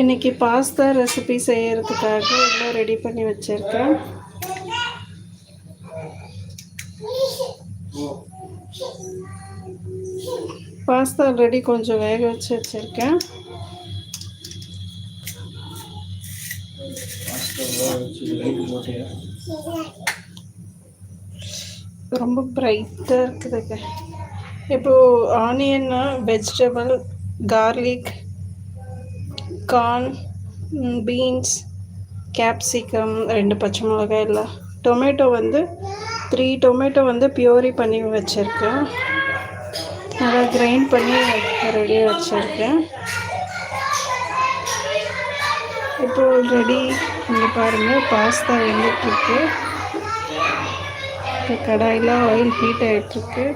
இன்னைக்கு pasta recipe செய்யறதுக்காக எல்லாம் ரெடி பண்ணி வச்சிருக்கேன். பாஸ்தா ஆல்ரெடி கொஞ்சம் வேக வச்சு வச்சிருக்கேன். ரொம்ப பிரைட்டாக இருக்குதுங்க. இப்போது ஆனியன்னா vegetable garlic corn beans capsicum ரெண்டு பச்சை மிளகாய் இல்லை. டொமேட்டோ வந்து த்ரீ டொமேட்டோ வந்து பியூரி பண்ணி வச்சுருக்கேன். நல்லா கிரைண்ட் பண்ணி ரெடியாக வச்சுருக்கேன். இப்போ ஆல்ரெடி இங்கே பாருங்கள் பாஸ்தா வெந்துட்டுருக்கு. இப்போ கடாயில் ஆயில் ஹீட் ஆகிட்டுருக்கு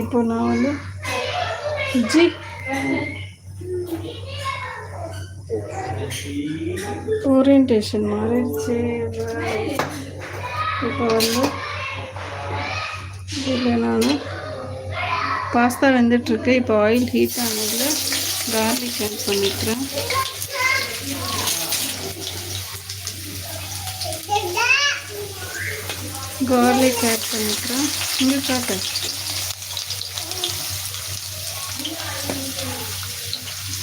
இப்போ நான் வந்து ஜி ஓரியன்டேஷன் மாறிடுச்சு இப்போ வந்து இதில் நான் பாஸ்தா வெந்துட்டுருக்கு. இப்போ ஆயில் ஹீட் ஆனதில் கார்லிக் ஆட் பண்ணிக்கிறேன். கார்லிக் ஆட் பண்ணிக்கிறேன். இங்கே காட்டு.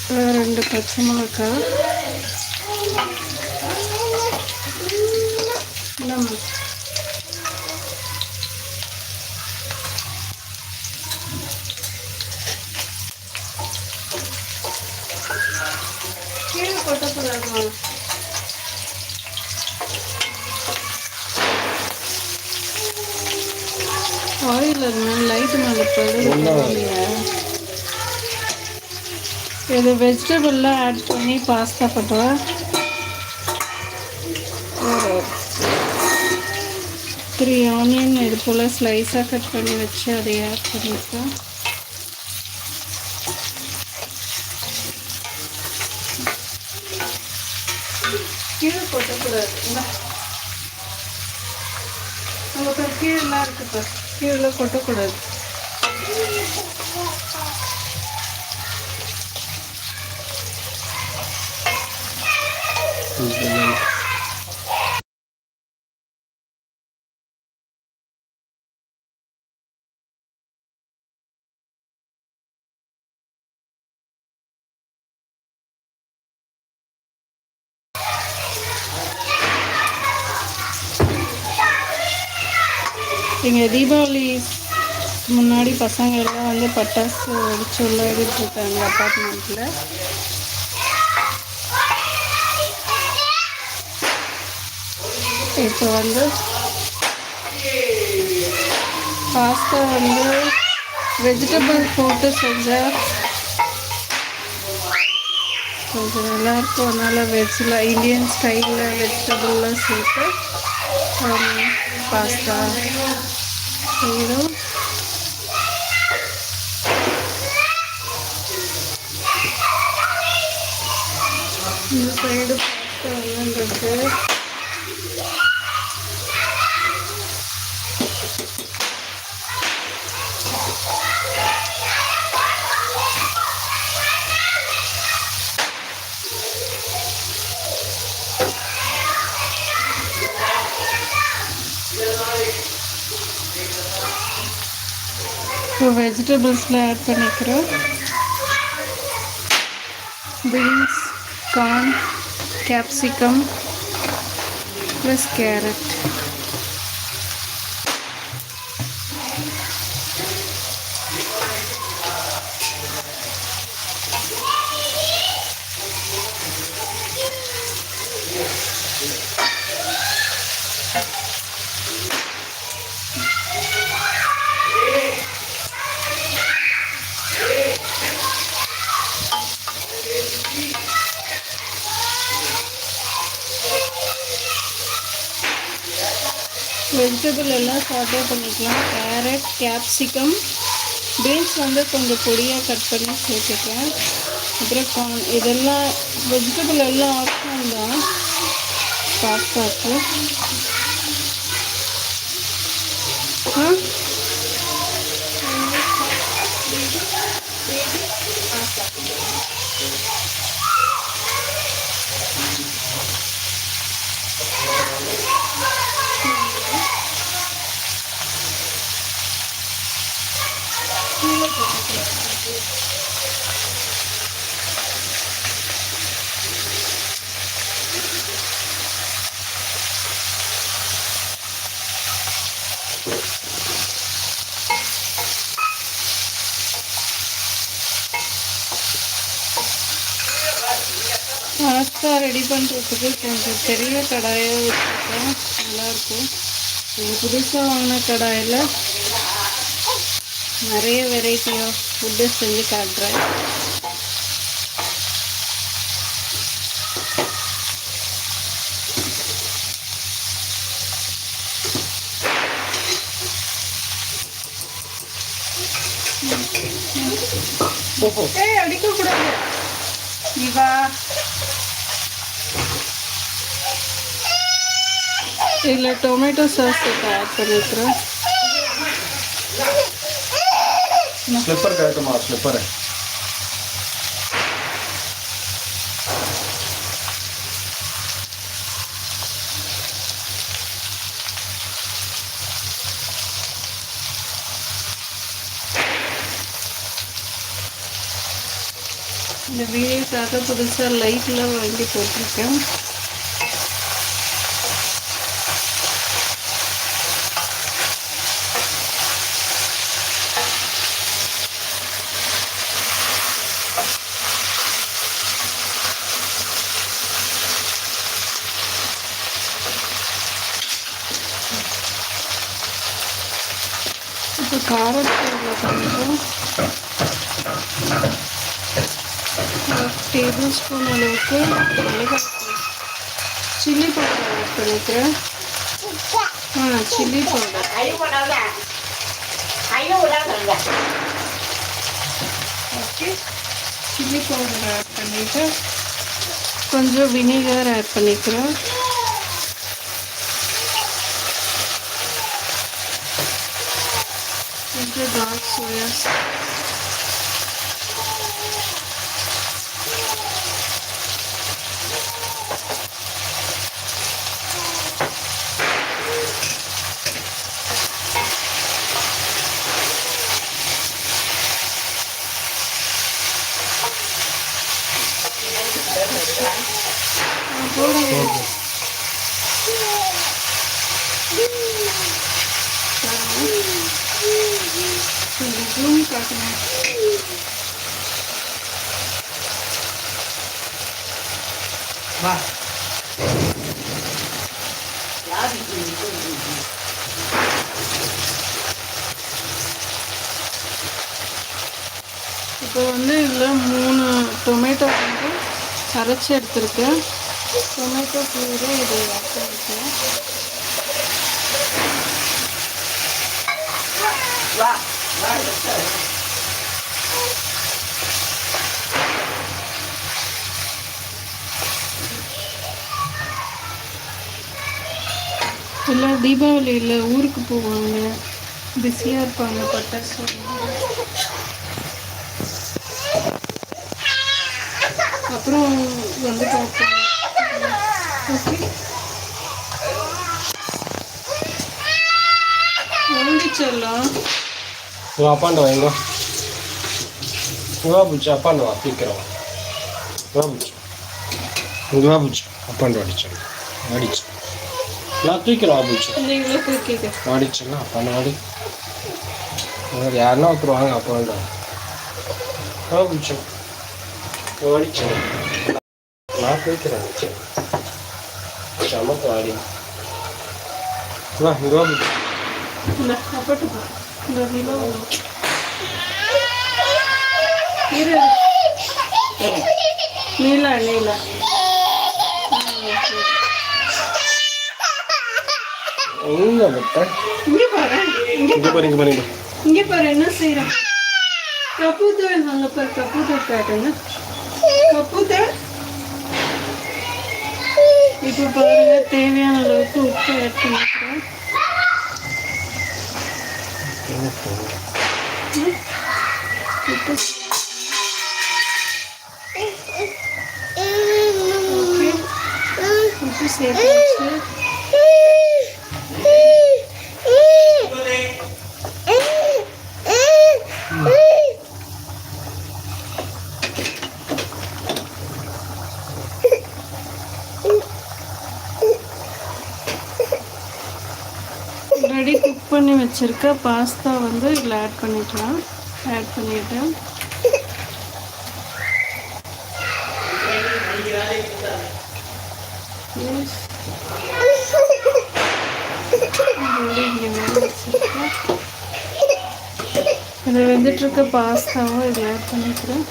ரெண்டு பச்சை இந்தாம்மா கீழே கொட்டக்கூடாதுமா ஆயில் மேலே லைட்டு மேலே படுலையா இது வெஜிடபிள்லாம் ஆட் பண்ணி பாஸ்தா பண்ணுவா ஒரு த்ரீ ஆனியன் இது போல் ஸ்லைஸாக கட் பண்ணி வச்சு அதை ஆட் பண்ணிப்பேன் கீழே கொட்டக்கூடாது நம்ம கீழெல்லாம் இருக்குப்பா. கீழே கொட்டக்கூடாது. இங்கே தீபாவளி முன்னாடி பசங்க எல்லாம் வந்து பட்டாசு வெடிச்சு விளையாடிட்டு இருக்காங்க அப்பார்ட்மெண்ட்டில் இப்போ வந்து பாஸ்தா வந்து வெஜிடபிள் போட்டு செஞ்சால் கொஞ்சம் நல்லாயிருக்கும் அதனால் வெஜ்ஜில் இந்தியன் ஸ்டைலில் வெஜிடபிள்லாம் சேர்த்து பாஸ்தா செய்கிறோம் இந்த சைடு பாஸ்தா வந்துருக்கு இப்போ வெஜிடபிள்ஸில் ஆட் பண்ணிக்கிறோம் beans corn capsicum plus carrot vegetable எல்லாம் சாட்டே பண்ணிக்கலாம். கேரட் கேப்சிகம் பீன்ஸ் வந்து கொஞ்சம் பொடியாக கட் பண்ணி சேர்த்துக்கேன் அப்புறம் கார்ன் இதெல்லாம் வெஜிடபிள் எல்லாம் ஆப்ஷன் தான். பாஸ்தாக்கு ஆ பாஸ்தா ரெடி பண்ணுறதுக்கு கொஞ்சம் பெரிய கடாயாக வச்சுருக்கேன் நல்லாயிருக்கும். இது புதுசாக வாங்கின கடாயில் நிறைய வெரைட்டி ஆஃப் ஃபுட்டு செஞ்சு காட்டுறேன். ஏய் அடிக்கக்கூடாது. இவா. இதில் டொமேட்டோ சாஸ் ஆட் பண்ணிக்கிறேன் ஸ்லிப்பர் கழட்டுமா ஸ்லிப்பர் இந்த வீடியோக்காக புதுசாக லைட்லாம் வாங்கி போட்டிருக்கேன் இப்போ காரத்தூள் கொஞ்சம் டேபிள் ஸ்பூன் அளவுக்கு மிளகாய் சில்லி பவுடர் ஆட் பண்ணிக்கிறேன் ஆ chilli powder okay chilli powder add பண்ணிட்டு கொஞ்சம் வினிகர் ஆட் பண்ணிக்கிறேன் pedaço essa. Adorei. கொஞ்சம் ஜூம் காட்டுங்க வா இப்போ வந்து இதில் மூணு டொமேட்டோ வந்து அரைச்சி எடுத்திருக்கேன். டொமேட்டோ ஃப்ளேவரை இது பண்ணிக்கிறேன் எல்லாம் தீபாவளியில் ஊருக்கு போவாங்க. பிஸியாக இருப்பாங்க பட்டாசு அப்புறம் வந்து பார்ப்போம். ஓகே வாங்கிச்சிடலாம் இவன் அப்பாண்ட வா இங்க புச்சு அப்பாண்ட வா சீக்கிரம் வா புச்சு இங்க புச்சு அப்பாண்ட அடிச்சு அடிச்சு நான் தூக்கிறேன் வா புச்சு அடிச்சுன்னா அப்பாண்ட அடி யாருன்னா ஒருத்தர் வாங்க அப்பாண்ட வா புச்சு அடிச்சு நான் தூக்கிறேன் அடிச்சு சமத்து ஆடி வா இங்க புச்சு இந்த அப்பட்டு போ இந்த நிலா இரு நீலா நீலா எங்க பட்ட இங்க பாரு இங்க இங்க பாரு இங்க பாரு இங்க இங்க பாரு என்ன செய்யறேன் கப்பூத்தல் வாங்க பாரு கப்பூத்தல் காட்டுங்க கப்பூத்தல் இப்போ பாருங்க தேவையான அளவுக்கு உப்பு ஆட் பண்ணிக்கிறேன் ainda tem. Não precisa. வச்சுருக்க பாஸ்தா வந்து இதில் ஆட் பண்ணிக்கலாம். ஆட் பண்ணிவிட்டு இது வெந்துட்டுருக்க பாஸ்தாவும் இதில் ஆட் பண்ணிக்கிறேன்.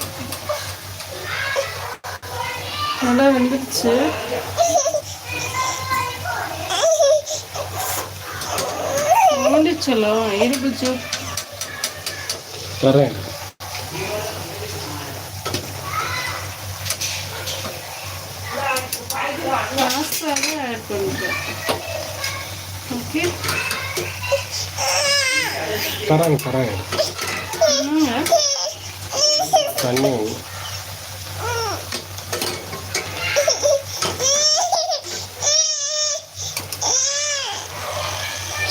நல்லா வெந்துடுச்சு. ஓண்டிச்சலோ இருபுச்சு தரேன் பாஸ்தாவே ஆட் பண்ணிக்கிறேன் ஓகே தரேன் தரேன். தண்ணி.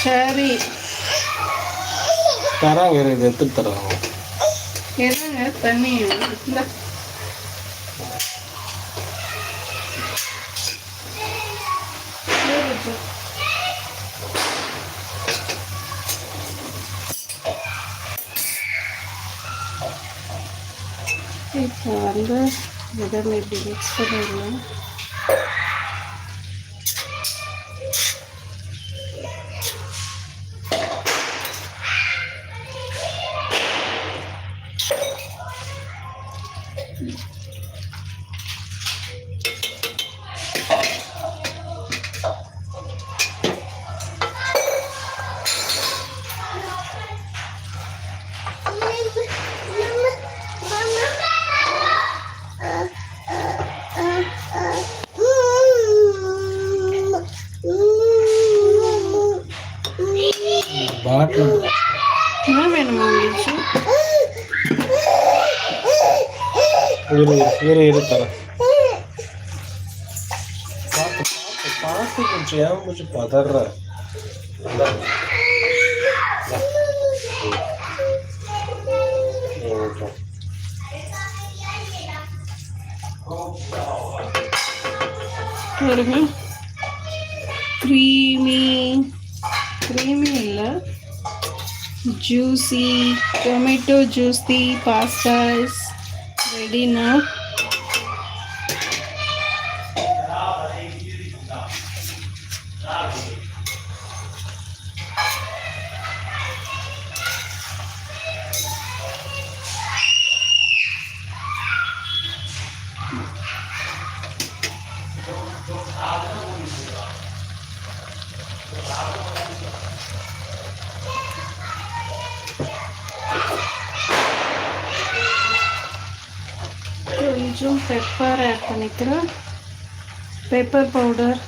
சரி. தராங்க இரு, இது எடுத்துட்டு தராங்க என்னங்க தண்ணி இப்போ வந்து இதை இப்படி மிக்ஸ் பண்ணிடலாம். banget lu. Kenapa main mau gitu Iri, iri, iri, tara. Pato, pato, pato, కొంచెం ఏమో కొంచెం juicy tomato juicy pasta is ready now. கொஞ்சம் பெப்பர் ஆட் பண்ணிக்கிறேன் pepper powder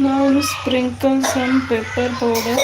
now sprinkle some pepper powder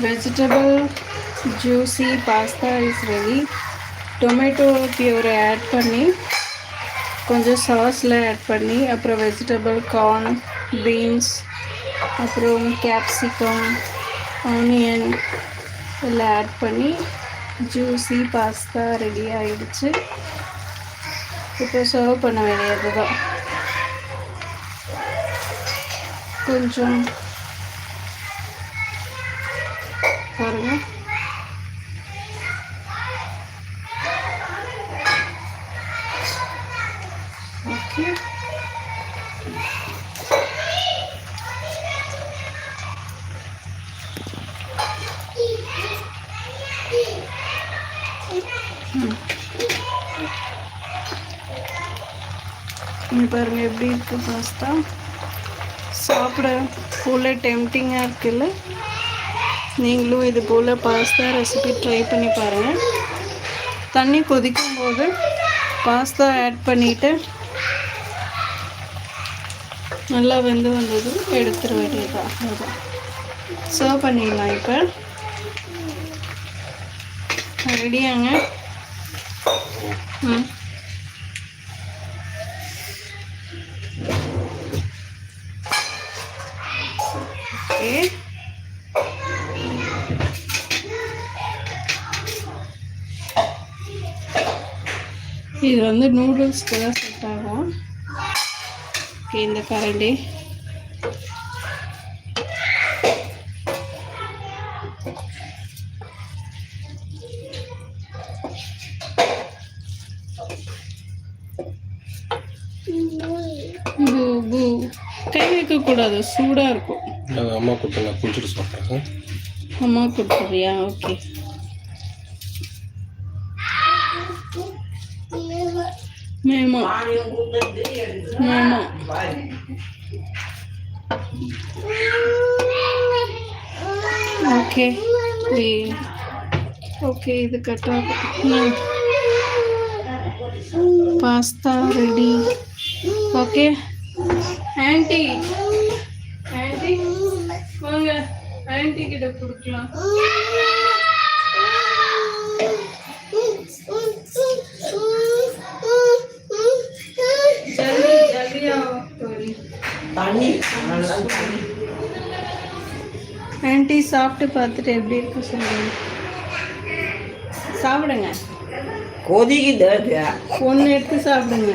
Vegetable juicy pasta is ready tomato puree add பண்ணி கொஞ்சம் சாஸில் add பண்ணி அப்புறம் வெஜிடபிள் கார்ன் பீன்ஸ் அப்புறம் கேப்சிகம் ஆனியன் எல்லாம் ஆட் பண்ணி ஜூஸி பாஸ்தா ரெடி ஆகிடுச்சு இப்போ சர்வ் பண்ண வேண்டியது தான் கொஞ்சம் பாருங்க ஓகே இங்க பாருங்க எப்படி இருக்கு பாஸ்தா சாப்பிட போல டெம்டிங்காக இருக்குல்ல நீங்களும் இது போல் பாஸ்தா ரெசிபி ட்ரை பண்ணி பாருங்கள் தண்ணி கொதிக்கும் போது பாஸ்தா ஆட் பண்ணிவிட்டு நல்லா வெந்து வந்ததும் எடுத்துட வேண்டியதாக அவ்வளோதான் சர்வ் பண்ணிடலாம் இப்போ. ரெடியாங்க ம். இது வந்து நூடுல்ஸ்க்கு தான் செட் ஆகும். ஓகே இந்த கரண்டி. கை வைக்கக்கூடாது சூடாக இருக்கும். அம்மா கொடுத்தாங்க குளிச்சுட்டு சாப்பிட்றேன். அம்மா கொடுத்துறியா ஓகே ஓகே ஓகே இது cut pasta ready okay aunty aunty வாங்க. ஆன்ட்டி கிட்ட கொடுக்கலாம் ஜல்தி ஜல்தியா தோரி தண்ணி ஆன்ட்டி சாப்பிட்டு பார்த்துட்டு எப்படி இருக்கு சொல்லுங்க சாப்பிடுங்க. கொதிக்குது. ஒன்று எடுத்து சாப்பிடுங்க.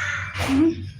பண்ணிட்டு ம்